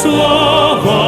说话。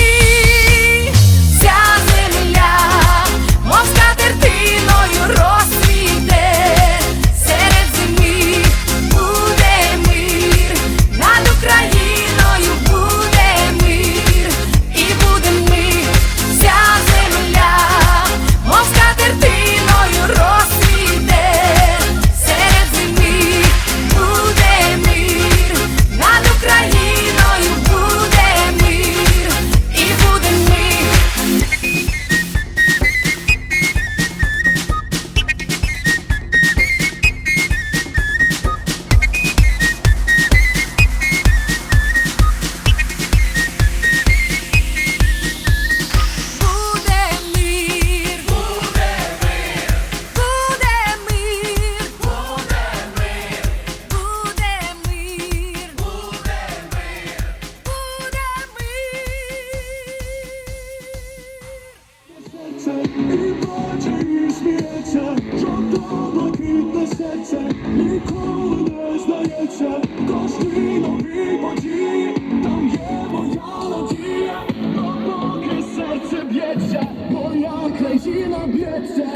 Україна б'ється.